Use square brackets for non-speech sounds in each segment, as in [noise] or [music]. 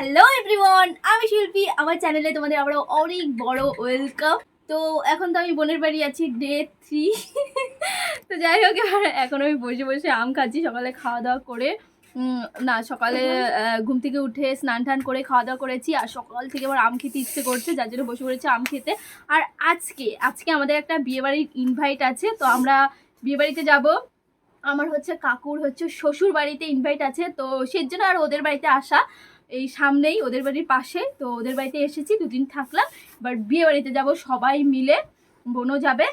Hello everyone আমি শিল্পী, আমার চ্যানেলে তোমাদের আবারও অনেক বড় ওয়েলকাম তো এখন তো আমি বোনের বাড়ি আছি ডে থ্রি তো যাই হোক, এবার এখন আমি বসে বসে আম খাচ্ছি, সকালে খাওয়া দাওয়া করে। না, সকালে ঘুম থেকে উঠে স্নান টান করে খাওয়া দাওয়া করেছি, আর সকাল থেকে আবার আম খেতে ইচ্ছে করছে, যার জন্য বসে পড়েছি আম খেতে। আর আজকে আজকে আমাদের একটা বিয়েবাড়ির ইনভাইট আছে, তো আমরা বিয়েবাড়িতে যাব। আমার হচ্ছে কাকুর হচ্ছে শ্বশুর বাড়িতে ইনভাইট আছে, তো সেই জন্য আর ওদের বাড়িতে আসা। এই সামনেই ওদের বাড়ির পাশে তো ওদের বাড়িতে এসেছি দুদিন থাকলাম। এবার বিয়ে বাড়িতে যাব সবাই মিলে বোনও যাবে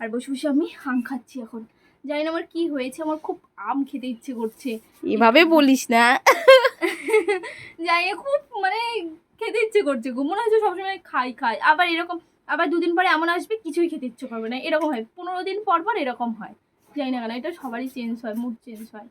আর বসে বসে আমি আম খাচ্ছি এখন। জানি না আমার কি হয়েছে আমার খুব আম খেতে ইচ্ছে করছে। এভাবে বলিস না। [laughs] জানি না, খুব মানে খেতে ইচ্ছে করছে খুব মনে হচ্ছে সবসময় খাই খাই। আবার এরকম আবার দুদিন পরে এমন আসবে কিছুই খেতে ইচ্ছে করবে না। এরকম হয় পনেরো দিন পর পর এরকম হয়। জানি না কেন এটা সবারই চেঞ্জ হয় মুড চেঞ্জ হয়।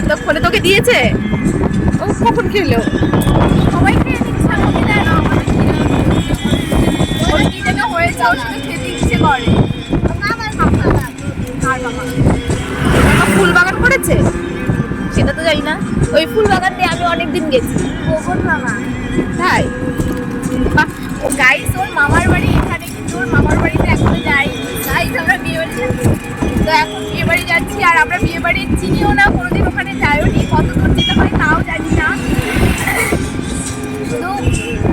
এতক্ষণে তোকে দিয়েছে? ও কখন খেলো? সবাই খেয়ে নিচ্ছে, আমাকে দেয় না। ওর কি যেন হয়েছে, ওর শুধু খেতে ইচ্ছে করে। ফুল বাগান করেছে? সেটা তো জানি না। ওই ফুল বাগান দিয়ে আমি অনেকদিন গেছি। তাই? বাহ, ও গাইস ওর মামার বাড়ি এখানে কিন্তু ওর মামার বাড়িতে এখনও যাই গাইস আমরা বিয়ে তো এখন বিয়ে বাড়ি যাচ্ছি আর আমরা বিয়ে বাড়ি চিনিও না, কোনোদিন ওখানে যাইও নি কত দূর যেতে হয় তাও জানি না। তো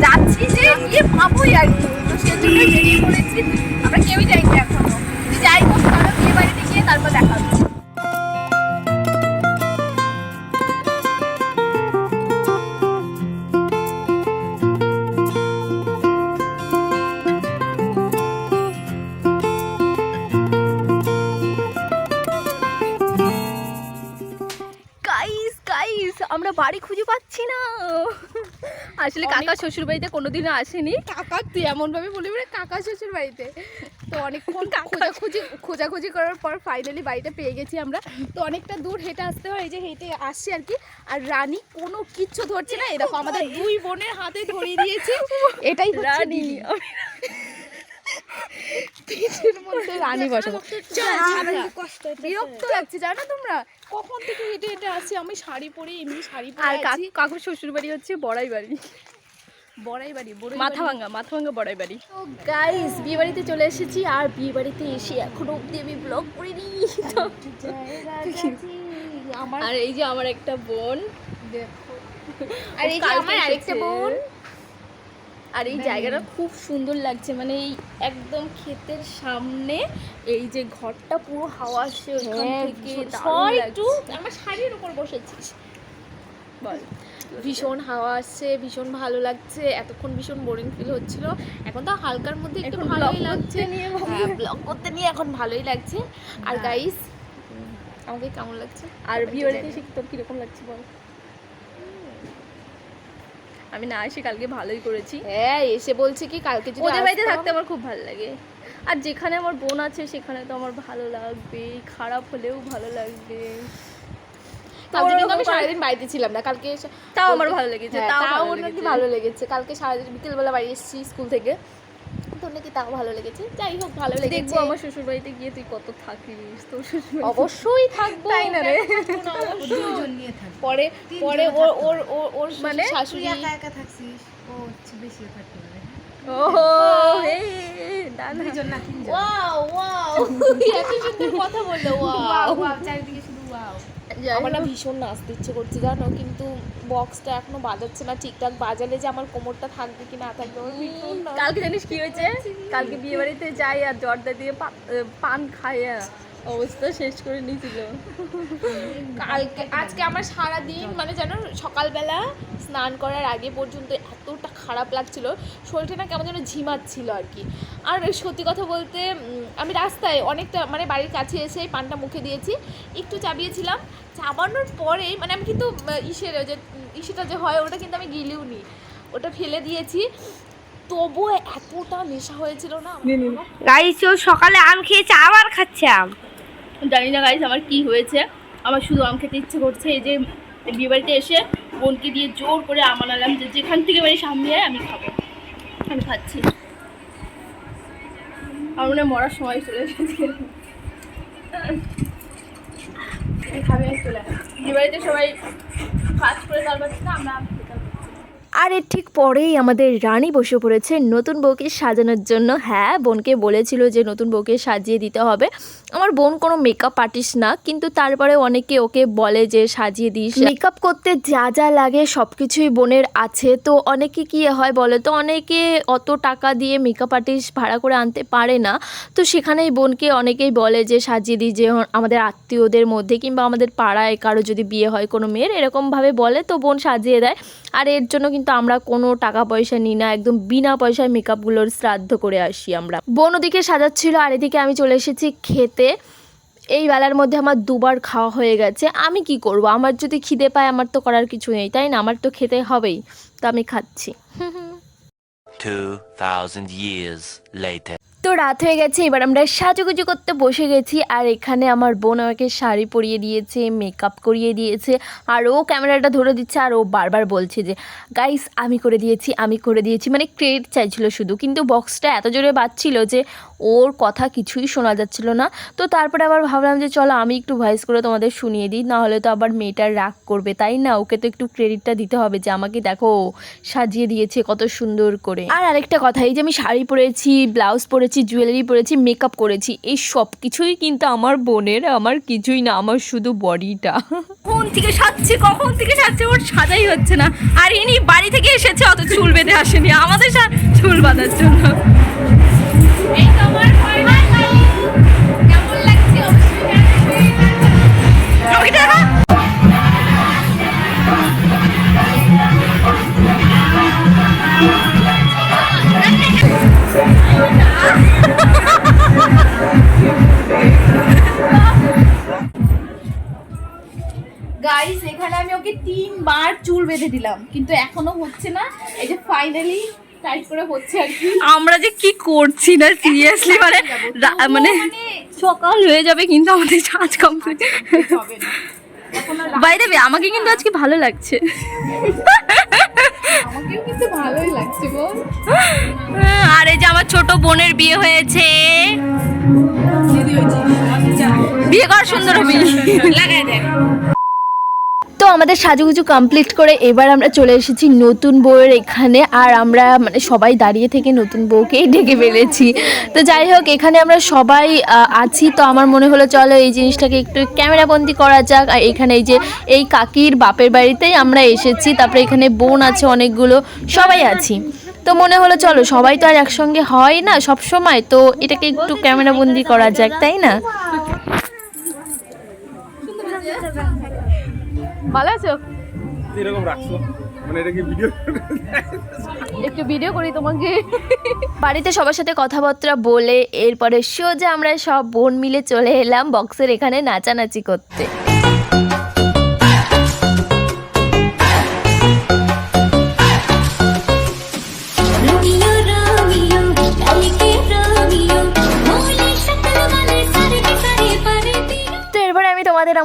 যাচ্ছি যে, গিয়ে পাবোই আর কি। তো সেজন্য বেরিয়ে পড়েছি। আমরা কেউই যাইনি এখনও। গাইস আমরা বাড়ি খুঁজে পাচ্ছি না। আসলে কাকা শ্বশুর বাড়িতে কোনোদিনও আসেনি। কাকা তুই এমন ভাবে বলি মানে কাকা শ্বশুর বাড়িতে তো অনেকক্ষণ খোঁজাখুঁজি খোঁজাখুঁজি করার পর ফাইনালি বাড়িটা পেয়ে গেছি আমরা। তো অনেকটা দূর হেঁটে আসতে হয় এই যে হেঁটে আসছি আর কি। আর রানী কোনো কিচ্ছু ধরছে না। এরকম আমাদের দুই বোনের হাতে ধরিয়ে দিয়েছে। [laughs] এটাই রানী। পিঠের মধ্যে [laughs] রানী বসাবো বিরক্ত লাগছে জানো তোমরা? কখন থেকে হেঁটে হেঁটে আসছি আমি শাড়ি পরে এমনি শাড়ি আর পরে কাকু কাকুর শ্বশুর বাড়ি হচ্ছে বড়াই বাড়ি বড়াই বাড়ি মাথা ভাঙা মাথা ভাঙা বড়াই বাড়ি তো গাইস বিয়ে বাড়িতে চলে এসেছি আর বিয়ে বাড়িতে এসে এখনও অব্দি আমি ব্লগ করিনি। [laughs] আমার আর এই যে আমার একটা বোন। দেখো। আর এই যে আমার আরেকটা বোন। আর এই জায়গাটা খুব সুন্দর লাগছে মানে এই একদম ক্ষেতের সামনে এই যে ঘরটা পুরো হাওয়া আসছে হ্যাঁ, থেকে। একটু আমার শাড়ির উপর বসেছিস। বল। ভীষণ হাওয়া আসছে ভীষণ ভালো লাগছে এতক্ষণ ভীষণ বোরিং ফিল হচ্ছিল। এখন তো হালকার মধ্যে একটু ভালোই লাগছে। নিয়ে হ্যাঁ ব্লগ করতে নিয়ে এখন ভালোই লাগছে। আর হ্যাঁ। গাইস আমাকে কেমন লাগছে? আর বিয়ে বাড়িতে তোর কীরকম লাগছে বল? আমি না এসে কালকে ভালোই করেছি। হ্যাঁ এসে বলছে কি কালকে যদি ওদের বাড়িতে থাকতে আমার খুব ভালো লাগে। আর যেখানে আমার বোন আছে সেখানে তো আমার ভালো লাগবে। খারাপ হলেও ভালো লাগবে। কালকে কিন্তু আমি সারাদিন বাড়িতে ছিলাম না। কালকে তাও আমার ভালো লেগেছে হ্যাঁ, তাও ভালো লেগেছে। কালকে সারাদিন বিকেলবেলা বাড়ি এসেছি স্কুল থেকে। নাকি তাও ভালো লেগেছে? যাই হোক ভালো লেগেছে। দেখব আমার শ্বশুর বাড়িতে গিয়ে তুই কত থাকিস তোর শ্বশুর অবশ্যই থাকব। তাই না রে? দুজন নিয়ে না? পরে পরে ওর ওর ওর ওর মানে? শাশুড়ি একা একা থাকছিস? ও বেশি থাকতে পারে। ও হে দাদা। ওয়াও ওয়াও [laughs] এত সুন্দর কথা বলল ওয়াও আমার না ভীষণ নাচতে ইচ্ছে করছে জানো? কিন্তু বক্সটা এখনও বাজাচ্ছে না ঠিকঠাক। বাজালে যে আমার কোমরটা থাকবে কি না থাকবে আমার কালকে জানিস কি হয়েছে? কালকে বিয়ে বাড়িতে যাই আর জর্দা দিয়ে পান খাইয়া অবস্থা শেষ করে নিয়েছিল। কালকে আজকে আমার সারা দিন মানে জানো সকালবেলা স্নান করার আগে পর্যন্ত এতটা খারাপ লাগছিল শরীরটা না কেমন যেন ঝিমাচ্ছিল আর কি। আর সত্যি কথা বলতে আমি রাস্তায় অনেকটা মানে বাড়ির কাছে এসে পানটা মুখে দিয়েছি একটু চাবিয়েছিলাম। চাবানোর পরে মানে আমি কিন্তু ইসের যে ইসেটা যে হয় ওটা কিন্তু আমি গিলিও নি ওটা ফেলে দিয়েছি। তবুও এতটা নেশা হয়েছিল না? গাইস সকালে আম খেয়েছে আবার খাচ্ছে আম। জানি না গাইজ আমার কি হয়েছে আমার শুধু আম খেতে ইচ্ছে করছে, এই যে বিয়ে বাড়িতে এসে বোনকে দিয়ে জোর করে আম যে যেখান থেকে বাড়ি সামনে আয়, আমি খাব আমি খাচ্ছি আমার মনে মরার সময় চলে এসেছে খাবে চলে আয়। বিয়ে বাড়িতে সবাই কাজ করে তারপর আমরা। আর এর ঠিক পরেই আমাদের রানী বসে পড়েছে নতুন বউকে সাজানোর জন্য। হ্যাঁ বোনকে বলেছিল যে নতুন বউকে সাজিয়ে দিতে হবে। আমার বোন কোনো মেকআপ আর্টিস্ট না, কিন্তু তারপরে অনেকে ওকে বলে যে সাজিয়ে দিস। মেকআপ করতে যা যা লাগে সব কিছুই বোনের আছে। তো অনেকে কি হয় বলে তো অনেকে অত টাকা দিয়ে মেকআপ আর্টিস্ট ভাড়া করে আনতে পারে না। তো সেখানেই বোনকে অনেকেই বলে যে সাজিয়ে দিই যে আমাদের আত্মীয়দের মধ্যে কিংবা আমাদের পাড়ায় কারও যদি বিয়ে হয় কোনো মেয়ের, এরকমভাবে বলে। তো বোন সাজিয়ে দেয়। আর এর জন্য কিন্তু আমরা কোনো টাকা পয়সা নিই না একদম বিনা পয়সায় মেকআপগুলোর শ্রাদ্ধ করে আসি আমরা। বোন ওদিকে সাজাচ্ছিল আর এদিকে আমি চলে এসেছি খেতে। এই বেলার মধ্যে আমার দুবার খাওয়া হয়ে গেছে। আমি কি করব? আমার যদি খিদে পায় আমার তো করার কিছু নেই তাই না? আমার তো খেতে হবেই। তো আমি খাচ্ছি। 2,000 years later. রাত হয়ে গেছে, এবার আমরা সাজুগুজু করতে বসে গেছি আর এখানে আমার বোন আমাকে শাড়ি পরিয়ে দিয়েছে মেকআপ করিয়ে দিয়েছে, আর ও ক্যামেরাটা ধরে দিচ্ছে আর ও বারবার বলছে যে গাইস আমি করে দিয়েছি, আমি করে দিয়েছি। মানে ক্রেডিট চাইছিল শুধু, কিন্তু বক্সটা এত জোরে বাজছিল যে ওর কথা কিছুই শোনা যাচ্ছিল না। তো তারপরে আবার ভাবলাম যে চলো আমি একটু ভয়েস করে তোমাদের শুনিয়ে দিই, নাহলে তো আবার মেয়েটার রাগ করবে, তাই না? ওকে তো একটু ক্রেডিটটা দিতে হবে যে আমাকে দেখো সাজিয়ে দিয়েছে কত সুন্দর করে। আর আরেকটা কথা, এই যে আমি শাড়ি পরেছি ব্লাউজ পরেছি জুয়েলারি পরেছি মেকআপ করেছি, এই সব কিছুই কিন্তু আমার বোনের, আমার কিছুই না, আমার শুধু বডিটা। কখন থেকে সাজছে, কখন থেকে সাজছে, ওর সাজাই হচ্ছে না। আর ইনি বাড়ি থেকে এসেছে, অত চুল বেঁধে আসেনি, আমাদের চুল বাঁধার জন্য। গাইস এখানে আমি ওকে তিনবার চুল বেঁধে দিলাম কিন্তু এখনও হচ্ছে না। এই যে ফাইনালি টাইট করে হচ্ছে আর কি। আমরা যে কি করছি না সিরিয়াসলি মানে রা- মানে সকাল হয়ে যাবে কিন্তু আমাদের কাজ কমপ্লিট হবে বাইরে আমাকে কিন্তু আজকে ভালো লাগছে। আমাকেও কিন্তু ভালোই লাগছে গো। আর এই যে আমার ছোট বোনের বিয়ে হয়েছে। বিয়ে কর সুন্দর হবি। লাগাই তো আমাদের সাজুগুজু কমপ্লিট করে এবার আমরা চলে এসেছি নতুন বউয়ের এখানে। আর আমরা মানে সবাই দাঁড়িয়ে থেকে নতুন বউকেই ডেকে ফেলেছি। তো যাই হোক, এখানে আমরা সবাই আছি। তো আমার মনে হলো, চলো এই জিনিসটাকে একটু ক্যামেরাবন্দি করা যাক। আর এখানে এই যে, এই কাকির বাপের বাড়িতেই আমরা এসেছি। তারপরে এখানে বোন আছে অনেকগুলো, সবাই আছি। তো মনে হলো, চলো সবাই তো আর একসঙ্গে হয় না সব সময় তো এটাকে একটু ক্যামেরাবন্দি করা যাক, তাই না? ভালো আছো? এরকম রাখছো? মানে এটা কি ভিডিও একটু ভিডিও করি তোমাকে। বাড়িতে সবার সাথে কথাবার্তা বলে এরপরে সোজা আমরা সব বোন মিলে চলে এলাম বক্সের এখানে নাচানাচি করতে।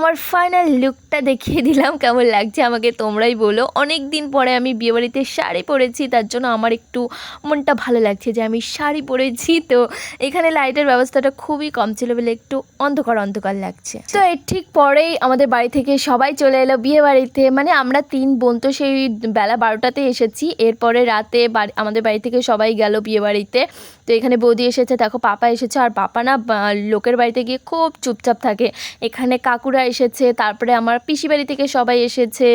আমার ফাইনাল লুকটা দেখিয়ে দিলাম, কেমন লাগছে আমাকে তোমরাই বলো। অনেক দিন পরে আমি বিয়েবাড়িতে শাড়ি পরেছি, তার জন্য আমার একটু মনটা ভালো লাগছে যে আমি শাড়ি পরেছি। তো এখানে লাইটের ব্যবস্থাটা খুবই কম ছিল বলে একটু অন্ধকার অন্ধকার লাগছে। তো এর ঠিক পরেই আমাদের বাড়ি থেকে সবাই চলে এলো বিয়ে বাড়িতে মানে আমরা তিন বোন, তো সেই বেলা বারোটাতে এসেছি। এরপরে রাতে আমাদের বাড়ি থেকে সবাই গেল বিয়ে বাড়িতে তো এখানে বৌদি এসেছে, দেখো পাপা এসেছে। আর পাপা না লোকের বাড়িতে গিয়ে খুব চুপচাপ থাকে। এখানে কাকুরা এসেছে, তারপরে আমার পিসি বাড়ি থেকে সবাই এসেছে,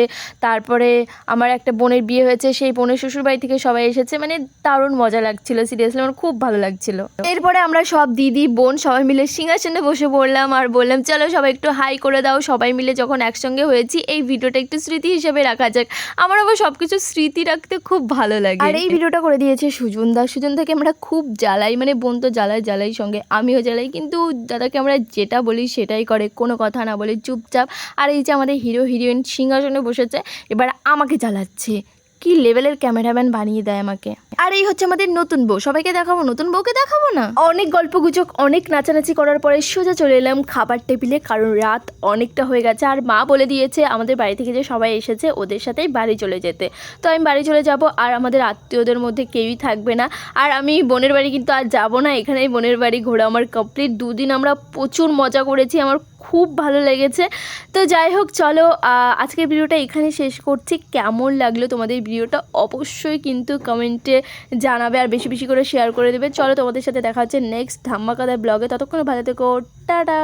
তারপরে আমার একটা বোনের বিয়ে হয়েছে, সেই বোনের শ্বশুর বাড়ি থেকে সবাই এসেছে মানে দারুণ মজা লাগছিল সিরিয়াসলি আমার খুব ভালো লাগছিল। এরপরে আমরা সব দিদি, বোন সবাই মিলে সিংহাসনে বসে পড়লাম আর বললাম, চলো সবাই একটু হাই করে দাও। সবাই মিলে যখন একসঙ্গে হয়েছি, এই ভিডিওটা একটু স্মৃতি হিসেবে রাখা যাক। আমার আবার সব কিছু স্মৃতি রাখতে খুব ভালো লাগে। আর এই ভিডিওটা করে দিয়েছে সুজন দা। সুজন থেকে আমরা খুব জ্বালাই মানে বোন তো জ্বালাই জ্বালাই সঙ্গে, আমিও জ্বালাই, কিন্তু দাদাকে আমরা যেটা বলি সেটাই করে, কোনো কথা না বলে চুপচাপ। আর এই যে আমাদের হিরো, হিরোইন সিংহাসনে বসেছে, এবার আমাকে জ্বালাচ্ছে। কি লেভেলের ক্যামেরাম্যান বানিয়ে দেয় আমাকে। আর এই হচ্ছে আমাদের নতুন বউ। সবাইকে দেখাবো, নতুন বউকে দেখাবো না? অনেক গল্প গুজব অনেক নাচানাচি করার পরে সোজা চলে এলাম খাবার টেবিলে, কারণ রাত অনেকটা হয়ে গেছে। আর মা বলে দিয়েছে, আমাদের বাড়ি থেকে যে সবাই এসেছে, ওদের সাথেই বাড়ি চলে যেতে। তো আমি বাড়ি চলে যাব, আর আমাদের আত্মীয়দের মধ্যে কেউই থাকবে না। আর আমি বোনের বাড়ি কিন্তু আর যাব না। এখানেই বোনের বাড়ি ঘোরা আমার কমপ্লিট দুদিন আমরা প্রচুর মজা করেছি। আমার খুব ভালো লেগেছে। তো যাই হোক, চলো আজকের ভিডিওটা এখানে শেষ করছি। কেমন লাগল তোমাদের ভিডিওটা অবশ্যই কিন্তু কমেন্টে জানাবে আর বেশি বেশি করে শেয়ার করে দেবে। চলো তোমাদের সাথে দেখা হচ্ছে নেক্সট ধাম্মাকাদার ব্লগে ততক্ষণ ভালো থেকো। টাটা!